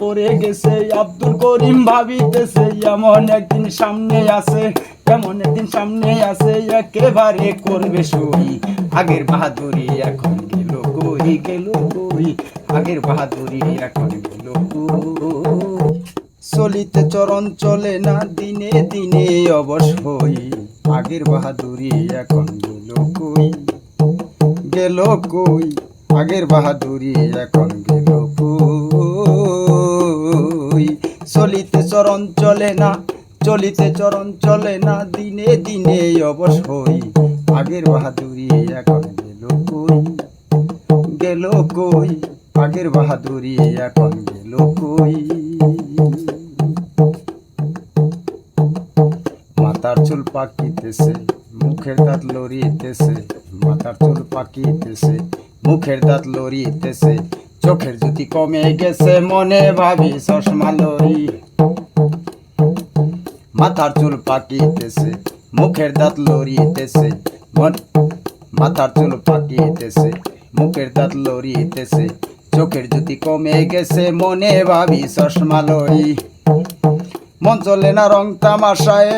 পড়ে গেছে, আব্দুল করিম ভাবিতেছে এমন একদিন সামনে আছে একদিন সামনে আছে একেবারে করবে সই। আগের বাহাদুরি এখন গেল কই গেল কই? আগের বাহাদুরি এখন গেল চলিতে চরণ চলে না, দিনে দিনে অবশ্যই আগের বাহাদুরি এখন গেল কই? গেল কই? আগের বাহাদুরি এখন গেল চলিতে চরণ চলে না, চলিতে চরণ চলে না, দিনে দিনে অবশ্যই আগের বাহাদুরি এখন গেল কই? গেল কই? আগের বাহাদুরি এখন গেল কই? মাথার চুল পাকিতেছে, মুখের দাঁত লড়িতেছে, মাথার চুল পাকিতেছে, মুখের দাঁত লড়িতেছে চোখের জ্যোতি কমে গেছে, মনে ভাবি চশমা লরি মাথার চুল পাকিতেছে, মুখের দাঁত লড়িতেছে, মন মাথার চুল পাকিতেছে, মুখের দাঁত লড়িতেছে, চোখের জ্যোতি কমে গেছে, মনে ভাবি চশমা লরি মন চলে না রং তামাশায়,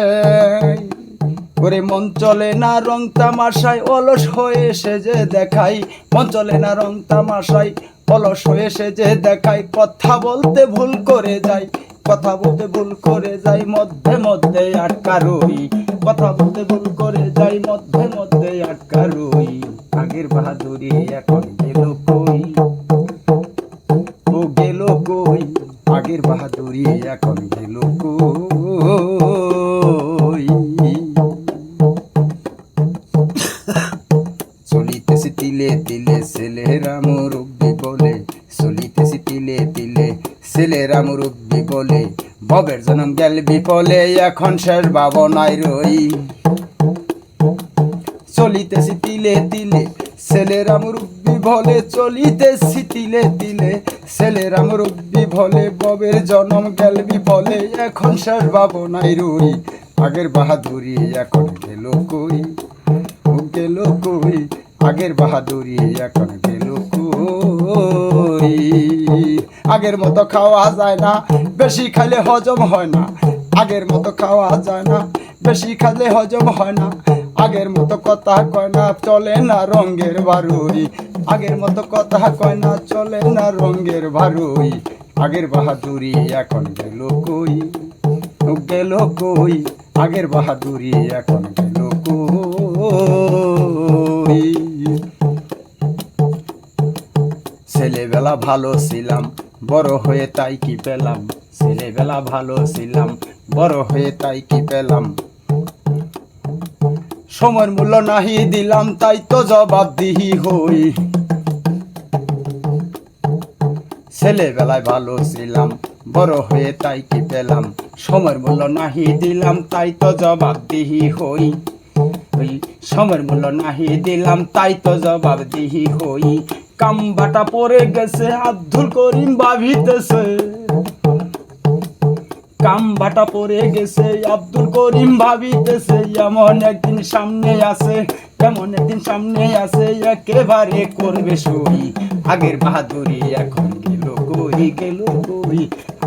ওরে মন চলে না রং তামাশায়, অলস হয়ে সেজে দেখাই। মন চলে না রং তামাশায় অলস হয়ে সেজে দেখাই কথা বলতে ভুল করে যাই কথা বলতে ভুল করে যাই মধ্যে মধ্যে আটকা রই। কথা বলতে ভুল করে যাই মধ্যে মধ্যে আটকা রই। আগের বাহাদুরি এখন গেল কই? ও গেল কই? আগের বাহাদুরি এখন গেল কই? চলিতেছি তিলে তিলে ছেলেরা মুরব্বি। বলে চলিতেছি তিলে তিলে ছেলেরা মুরব্বি বলে, ববের জনম গেল বিপলে এখন শেষ ভাবনায় রই। চলিতেছি তিলে তিলে ছেলেরা মুরব্বি ভলে চলিতেছি তিলে তিলে ছেলেরা মুরব্বি ভলে ববের জনম গেলবি বলে এখন শেষ ভাবনাই রুই। আগের বাহাদুরি এখন গেল কই? গেল কই? আগের বাহাদুরি এখন গেল আগের মতো খাওয়া যায় না, বেশি খাইলে হজম হয় না। আগের মতো খাওয়া যায় না, বেশি খাইলে হজম হয় না। আগের মতো কথা কয় না, চলে না রঙের বারুই। আগের মতো কথা কয় না, চলে না রঙের বারুই। আগের বাহাদুরি এখন গেল কই? গেল কই? আগের বাহাদুরি এখন গেল কই? ছেলেবেলা ভালো ছিলাম, বড় হয়ে তাই কি পেলাম? ছেলেবেলা ভালো ছিলাম, বড় হয়ে তাই কি পেলাম? সময়ের মূল্য নাহি দিলাম, তাই তো জবাব দিহি হই। ছেলেবেলায় ভালো ছিলাম, বড় হয়ে তাই কি পেলাম? সময়ের মূল্য নাহি দিলাম, তাই তো জবাব দিহি হই। সময়ের মূল্য নাহি দিলাম, তাই তো জবাব দিহি হই। কাম বাটা পড়ে গেছে আব্দুল করিম ভাবিতেছে কাম বাটা পড়ে গেছে, আব্দুল করিম ভাবিতেছে এমন একদিন সামনে আছে এমন একদিন সামনে আছে একেবারে করবে সই। আগের বাহাদুরি এখন গেল কই গেল কই?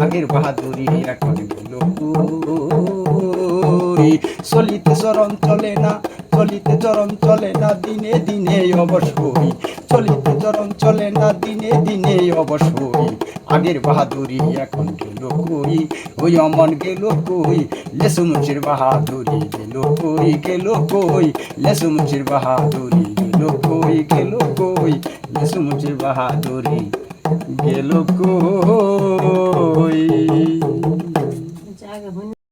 আগের বাহাদুরি এখন গেল কই? চলিতে চরণ চলে না, চলিতে চরণ চলে না, দিনে দিনে অবশ্যই চলিতে চরণ চলে না, দিনে দিনে অবশ্যই আগের বাহাদুরি এখন গেল কই? ওই অমন গেল কই? লেসু মুচির বাহাদুরি গেল কই? গেল কই? লেসু মুচির বাহাদুরি গেল কই? গেল কই? লেসু মুচির বাহাদুরি গেল কই?